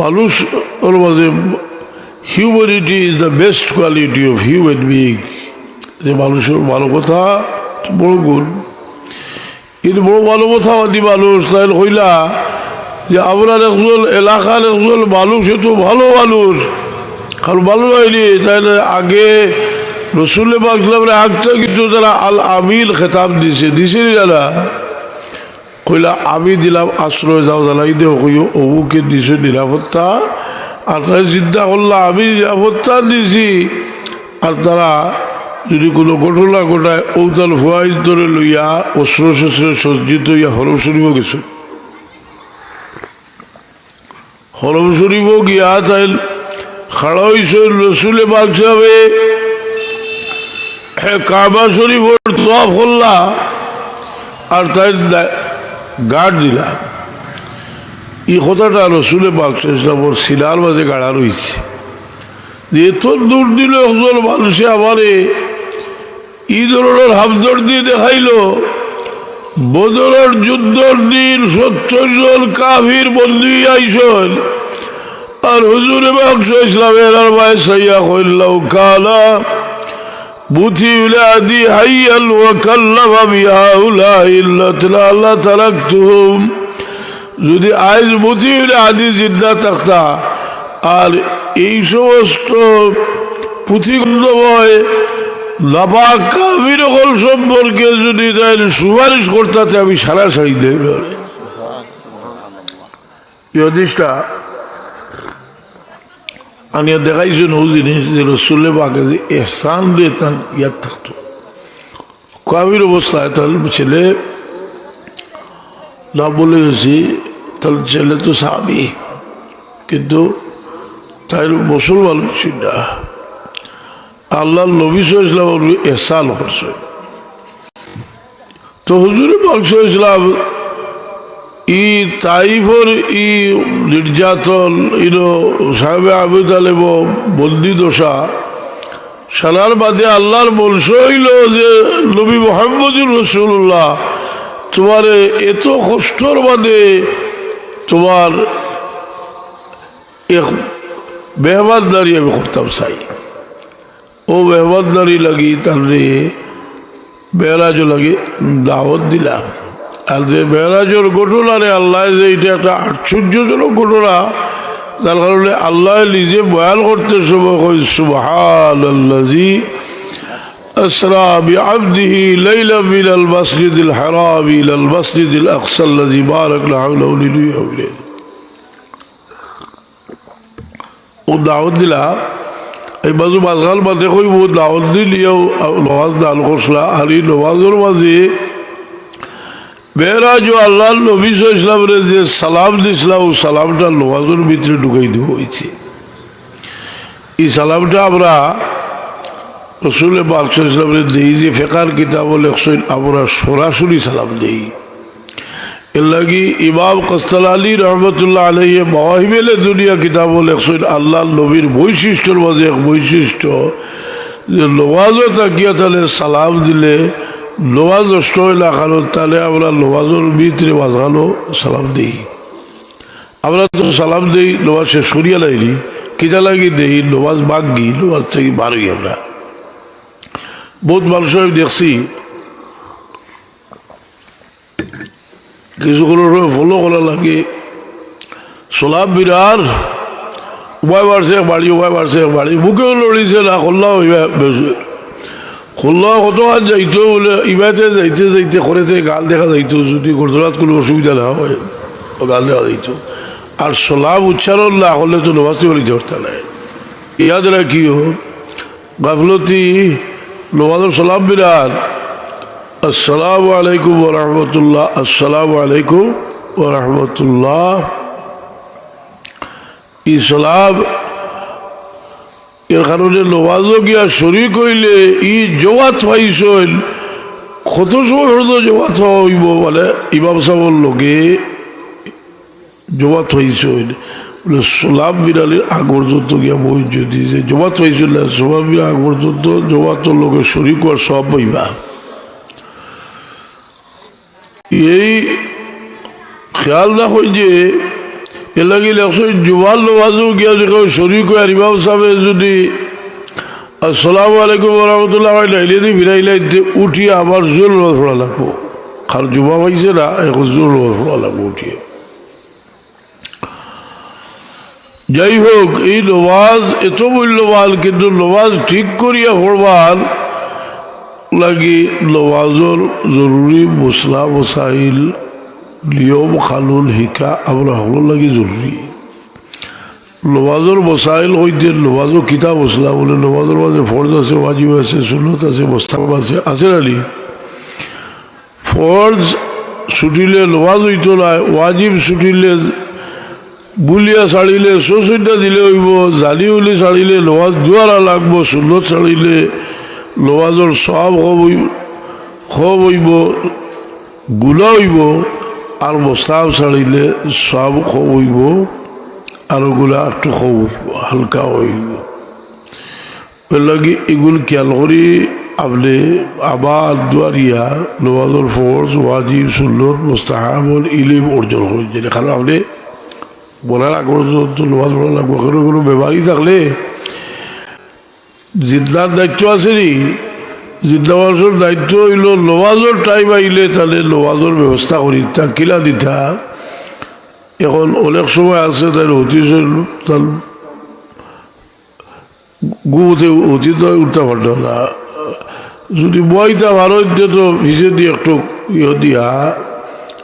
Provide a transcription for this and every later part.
মানুষ ওর মাঝে humanity is the best quality of human being যে মানুষের মানবতা বড় গুণ। কিন্তু বড় মানবতাবাদী মানুষ তাই হইলা যে আপনার একজন এলাকার একজন মানুষ এত ভালো মানুষ। কারণ ভালো হয়নি তাহলে আগে রসুল্লে বাকলামের আগটা কিন্তু তারা আল আমিল খেতাব দিছে দিছে যারা কইলা, আমি দিলাম আশ্রয়, যাও জ্বালাই দে কইও অবুকে দিছে নিরাপত্তা। আর তাই চিন্তা করলাম আমি নিরাপত্তা দিছি। আর তারা যদি কোনো ঘটনা ঘটায়, ঔতাল ফুয়াইজ ধরে লইয়া অস্ত্র শস্ত্রে সজ্জিত হইয়া হরম শরীফ গেছে। হরম শরীফ গিয়া তাই খাড়া হইছে, রসুলে বাগ যাবে কাবা শরীফ করলা। আর তাই গার্ড দিলাম। এই কথাটা রসুলে বাক্সামর শিলার মাঝে গাড়া রয়েছে এত দূর দিল একজন মানুষে আমারে এই ধরনের হামদর দিয়ে দেখাইল, বদরের যুদ্ধর দিন সত্তর জন কাভির বন্দি আইসন। আর হুজুর বাক্স ইসলামের আর মায় সাইয়া কইল্লাও কালা বুথি উলাদি হাইয়াল ওয়া কাল্লামা বিহাউলাই ইল্লাল্লাহ তারাকতুহুম যদি বুথি উলে আদি জিদ্দা থাকতা আর এই সমস্ত পুঁথিগন্ধময় লাফা কাবির হল সম্পর্কে যদি তাই সুপারিশ করতে আমি সারা সারি ইহদিসটা আমি দেখাইছি নৌ জিনিস, যে রসুল্লে বাকে যে এহসান দিয়ে তার ইয়াদ থাকতো। কাবির অবস্থায় তাহলে ছেলে, না বলে গেছি, তাহলে ছেলে তো সাবি কিন্তু তাই মুসলমান ছিল না। আল্লাহ নবী ইসলাম এহসান করছে। তো হুজুরে বাক্স ইসলাম তাইফর, ই নির্যাতন, ইনো সাহেবে আবু তালেব বন্দি দশা সালার বাদে আল্লাহর বলস হইল যে নবী মোহাম্মদুর রসুল্লাহ তোমার এত কষ্টর বাদে তোমার এক বেহবাদদারি আমি করতাম চাই। ও বেহবাদদারি লাগি তাহলে বেহরাজ লাগি দাওয়াত দিলাম। আর যে বেহরাজের ঘটনা রে আল্লাহ যে এটা একটা আশ্চর্যজনক ঘটনা তার কারণে আল্লাহ নিজে বয়ান করতে সময় কই সুবহান আল্লাজি أسرى بعبده ليلا من المسجد الحرام إلى المسجد الأقصى الذي باركنا حوله لنريه إليه ও দাওয়াত দিলা এই বাজু মাঝখান মাঝে কইব দাওয়াত দিলিও নমাজ দান করছলা আর এই নমাজের মাঝে বেহরাজ আল্লাহ নবী ইসলামের যে সালাম দিছিলাম, ও সালামটা নমাজের ভিতরে ঢুকাই দিব হয়েছে। এই সালামটা আমরা রসুল বাক্স ইসলামের দিই যে ফেকার কিতাব লেখছেন আমরা সরাসরি সালাম দিই। এর লাগি ইমাম কস্তাল আলী রহমতুল্লাহ আলহিয়ে মহিমেলে দুনিয়া কিতাব লেখছেন আল্লাহ নবীর বৈশিষ্ট্যর মাঝে এক বৈশিষ্ট্য, যে নমাজও তাকিয়া তাহলে সালাম দিলে নমাজ নষ্ট হইলে কারণ তাহলে আমরা নমাজের ভিতরে মাঝখানো সালাম দিই। আমরা তো সালাম দিই নমাজ শেষ করিয়া লাইনি। কিটা লাগি দেই নমাজ বাগি নমাজ থেকে বার গিয়ে আমরা। বহুত মানুষ আমি দেখছি। কিছুগুলোর ফলো করা লাগে। সোলাপ বিরার উপায় বাড়ছে, বাড়ি উপায় বাড়ছে, বাড়ি। বুকেও লড়িছে না বেশি খোল্লা কত কাজ যাইতো বলে ইবাতে যাইতে যাইতে করেতে গাল দেখা যাইতো, যদি গুরদরাত কোনো অসুবিধা না হয় গাল দেখা যাইতো। আর সোলাভ উচ্চারণ না করলে তো নবাসি বলি ধরতে নাই ইয়াদ রাখিও, গাফলতি নবাজর সালাম বিরাট। আসসালামু আলাইকুম ওরহমতুল্লাহ আসসালামু আলাইকুম ওরহমতুল্লাহ ইসলাম এর কারণে নমাজও গিয়া শরিক হইলে ই জোয়াত পাইছেন কত সময় হতো জোয়াত হইব মানে ইমাম সাহর লগে জমাত হয়েছেন বলে, সোলাম বিড়ালের আগ পর্যন্ত গিয়া বই যদি যে জমাত হয়েছিল না সোলাম বিড়াল আগ পর্যন্ত জমাতর লোকের শরিক আর সব বইবা এই খেয়াল হয় যে এ লাগি লেখছো জুবাল নমাজও গিয়া দেখো, শরীর কয় ইমাম সাহেব যদি আসসালামু আলাইকুম রহমতুল্লাহ লাইলে দি ফিরাইলাইতে উঠিয়ে আবার জোর নমাজ পড়া লাগবো। কারণ পাইছে না, এখন জোর নমাজ পড়া লাগবো উঠিয়ে। যাই হোক, এই নমাজ, এত মূল্যবান, কিন্তু নমাজ ঠিক করিয়া পড়বার লাগি নমাজর জরুরি মশলা, মশাইল নিয়ম খানুন শিকা আমরা সকলো লাগি জরুরি নমাজর মশাইল হইতে নমাজর কিতাব মশলা বলে নমাজর মাঝে ফর্জ আছে ওয়াজিব আছে সুনত আছে মোস্তাব আছে আছে নানি ফর্জ ছুটিলে নমাজ হইত নাই ওয়াজিব ছুটিলে বুলিয়া ছাড়িলে চৌচৈতা দিলে হইব জালি উলি ছাড়িলে নমাজ দুয়ারা লাগবো সুনত ছাড়িলে নমাজর সব খব হইবগুলা হইব আর মোস্তাব ছাড়িলে সব খব হইব আর ওগুলা একটু খবইব, হালকা হইব। লাগি এগুলো খেয়াল করি আপনি আবার দুয়ারিয়া নমাজর ফোর্স ওয়াজিব সুন্নত মোস্তাহাবল ইলিম অর্জন করেছেন কারণ আপনি বলার আগ পর্যন্ত নমাজ পড়া লাগবে কোনো কোনো বেমারি থাকলে জিদ্দার দায়িত্ব আছে নি? জিদ্দা দায়িত্ব হইল নমাজের টাইম আইলে তাহলে নমাজের ব্যবস্থা করি তা কিলা দিতা। এখন অনেক সময় আছে তাই অতীত তার গুতে অতীত উঠতে পারত না যদি বইটা ভালো হইতে তো ভিজে দিয়ে একটু ইয়ে দিয়া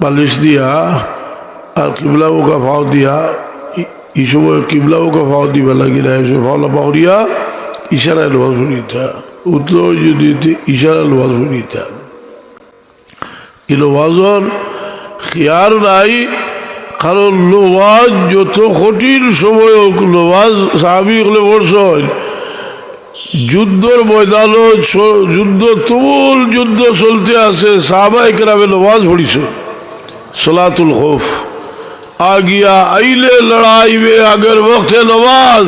পালিশ দিয়া আর কিবলা ওকা ফাও দিয়া এই সময় কিবলা ওকা ফাও দিবা লাগি না এসে ফাও লাফা করিয়া ইশারায় লোহাজ ফুরিতা উত্তর যদি নাই, কারণ লোয়াজ যত কঠিন সময় হোক লোয়াজ সাহাবি হলে যুদ্ধর ময়দান যুদ্ধ, তুমুল যুদ্ধ চলতে আছে সাহাবাহিক নামে লোয়াজ ভরিস সলাতুল হোফ আগিয়া আইলে লড়াইবে আগের বক্তে নমাজ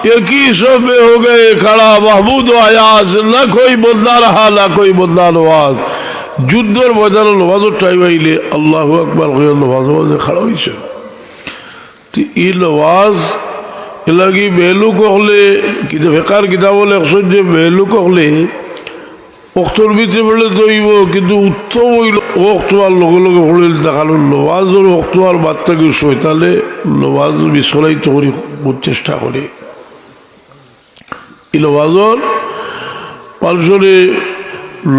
नमाज एक ही सब में हो गए खड़ा महमूद आयास न कोई बंदा रहा ना कोई बंदा नवाज যুদ্ধর ময়দান নমাজের টাইম আইলে আল্লাহ আকবর হয়ে নমাজ মাঝে খাড়া হয়েছে তো এই নমাজ এলাকি মেলুক হলে কিন্তু বেকার কিতাব বলে একশো যে মেলুক হলে অক্তর ভিতরে পড়লে তৈব কিন্তু উত্তম হইল অক্টোয়ার লগে লগে পড়িল দেখালো নমাজের অক্টোয়ার বার্তা কিছু হয় তাহলে নমাজ বিছলাইতে করি বহুত চেষ্টা করি নমাজর মানুষরে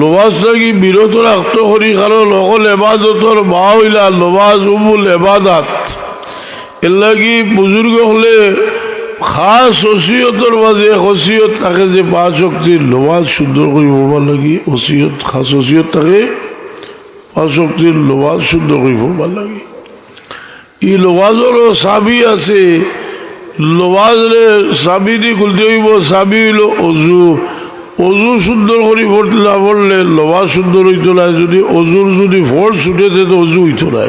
নমাজ থাকি বিরত রাখতে করি কারণ অকল এবাদতর মা হইলা নমাজ উমুল এবাদাত। এর লাগি বুজুর্গ হলে খাস ওসিয়তর মাঝে ওসিয়ত থাকে যে পাঁচ শক্তির নমাজ সুন্দর করে পড়বার লাগি ওসিয়ত খাস ওসিয়ত থাকে, পাঁচ শক্তির নমাজ সুন্দর করে পড়বার লাগি। ই নমাজেরও সাবি আছে নমাজরে সাবি দিয়ে খুলতে হইব সাবি হইল অজু। অজু সুন্দর করে না পড়লে নমাজ সুন্দর হইতো না। যদি অজুর যদি ফোড় ছুটে তো অজু হইতো না।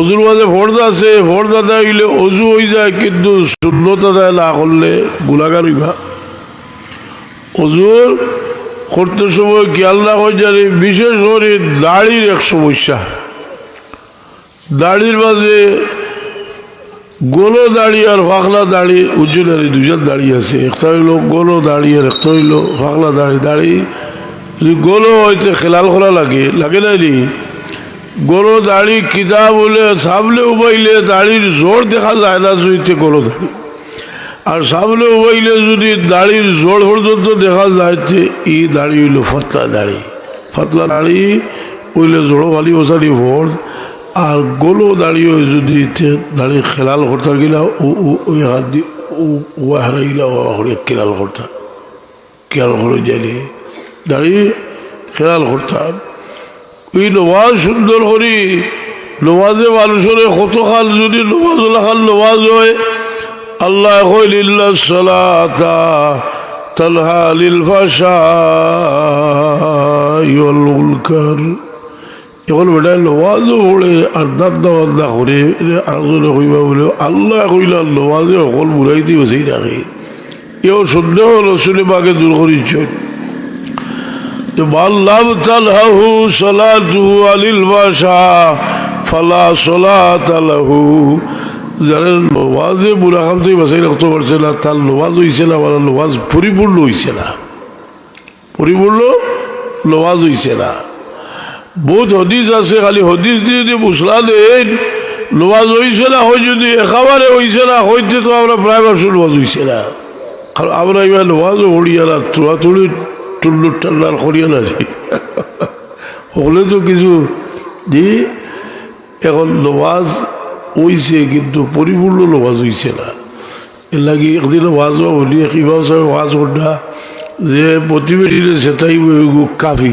অজুর মাঝে ফর্দা আছে ফর্দা দেয় গেলে অজু হয়ে যায়, কিন্তু শূন্যতা দেয় না করলে গুলাগার হইবা। অজুর করতে সময় খেয়াল না হয়ে যায় বিশেষ করে দাড়ির এক সমস্যা। দাড়ির মাঝে গোলো দাড়ি আর ফাঁকলা দাড়ি, উজ্জ্বলের দুজন দাড়ি আছে। একটা হইল গোলো দাড়ি আর একটা হইল ফাঁকলা দাড়ি। দাড়ি যদি গোলো হয়তো খেলাল খোলা লাগে। লাগে না নি গরো দাড়ি কিতা বলে সামলে উবাইলে দাড়ির জোর দেখা যায় না জুইতে গরো দাড়ি। আর সামনে উবাইলে যদি দাড়ির জোর পর্যন্ত দেখা যায় এই দাড়ি হইল ফতলা দাড়ি। ফতলা দাড়ি হইলে জোড়ো ভালি ওসারি ভোর। আর গোলো দাঁড়িয়ে যদি দাড়ি খেলাল করতে গেলা ওই হাত দিয়ে ও হারাইলা ও খেলাল করতাম খেয়াল দাঁড়িয়ে খেয়াল করতাম ওই নমাজ সুন্দর করি। নমাজে মানুষের কতখান যদি নমাজ খান নমাজ হয়, আল্লাহ কইলিল্লা তালহা লিল ফাশা ইউল মুনকার। এখন বেটা লওয়াজও হলে আড্ডাত দাওয়াত করে আরজনে কইবা বলে আল্লাহ কইলা লওয়াজে অকল বুড়াইতে বসেই রাখে এও সন্দেহ রসুলে বাকে দূর করিছ তো বাল্লাম তালহু সলাতু আলিল বাসা ফালা সলাত আলাহু যারা লোয়াজে বুড়া খাম থেকে বাসাই রাখতে পারছে না তার লোয়াজ হইছে না আমার লোয়াজ পরিপূর্ণ হইছে না পরিপূর্ণ লোয়াজ হইছে না বহুত হদিস আছে, খালি হদিস দিয়ে দিয়ে মুসলা দেন, নমাজ হইছে না, হয় যদি একেবারে হইছে না, হইতে তো আমরা প্রায় মাস নমাজ হইছে না। কারণ আমরা এবার নমাজও হরিয়া না তুড়াতুড়ি টুল্লুর টান্নার করিয়া না হলে তো কিছু দি, এখন নমাজ হইছে কিন্তু পরিপূর্ণ নমাজ হইছে না। এর লাগি একদিন ওয়াজ বলি কিবা ওয়াজ করনা যে প্রতিবেশীরা সেটাই কাফি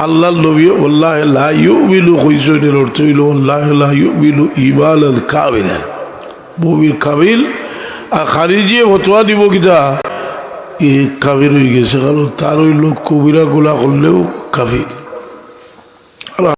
আল্লাহ নবী অর্থ হইল কাবিল কাবিল আর দিব কিতা কাবির হয়ে গেছে, কারণ তার লোক কবিরা গোলা করলেও কাবির